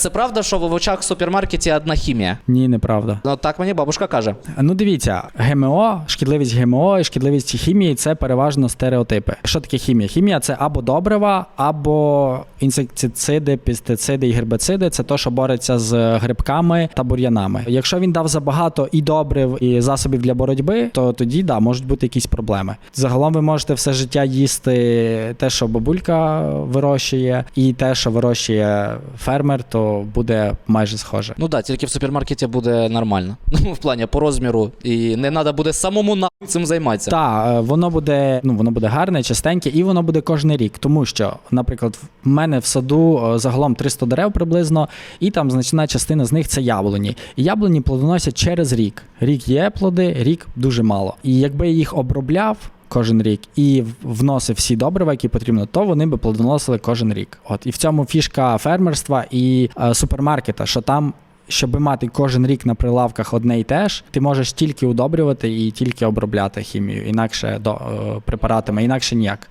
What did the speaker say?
Це правда, що в очах в супермаркеті одна хімія? Ні, неправда. Ну так мені бабушка каже. Ну дивіться, ГМО, шкідливість ГМО і шкідливість хімії це переважно стереотипи. Що таке хімія? Хімія це або добрива, або інсектициди, пестициди і гербициди. Це то, що бореться з грибками та бур'янами. Якщо він дав забагато і добрив, і засобів для боротьби, то тоді да, можуть бути якісь проблеми. Загалом ви можете все життя їсти те, що бабулька вирощує, і те, що вирощує фермер, то буде майже схоже. Ну да, тільки в супермаркеті буде нормально. Ну, в плані по розміру. І не треба буде самому на цим займатися. Так, воно буде, ну воно буде гарне, чистеньке, і воно буде кожен рік. Тому що, наприклад, в мене в саду е, загалом 300 дерев приблизно, і там значна частина з них це яблуні. І яблуні плодоносять через рік. Рік є плоди, рік дуже мало. І якби я їх обробляв. Кожен рік і вносив всі добрива, які потрібно, то вони би плодоносили кожен рік. От і в цьому фішка фермерства і е, супермаркета, що там щоб мати кожен рік на прилавках одне і те ж, ти можеш тільки удобрювати і тільки обробляти хімію, інакше до е, препаратами, інакше ніяк.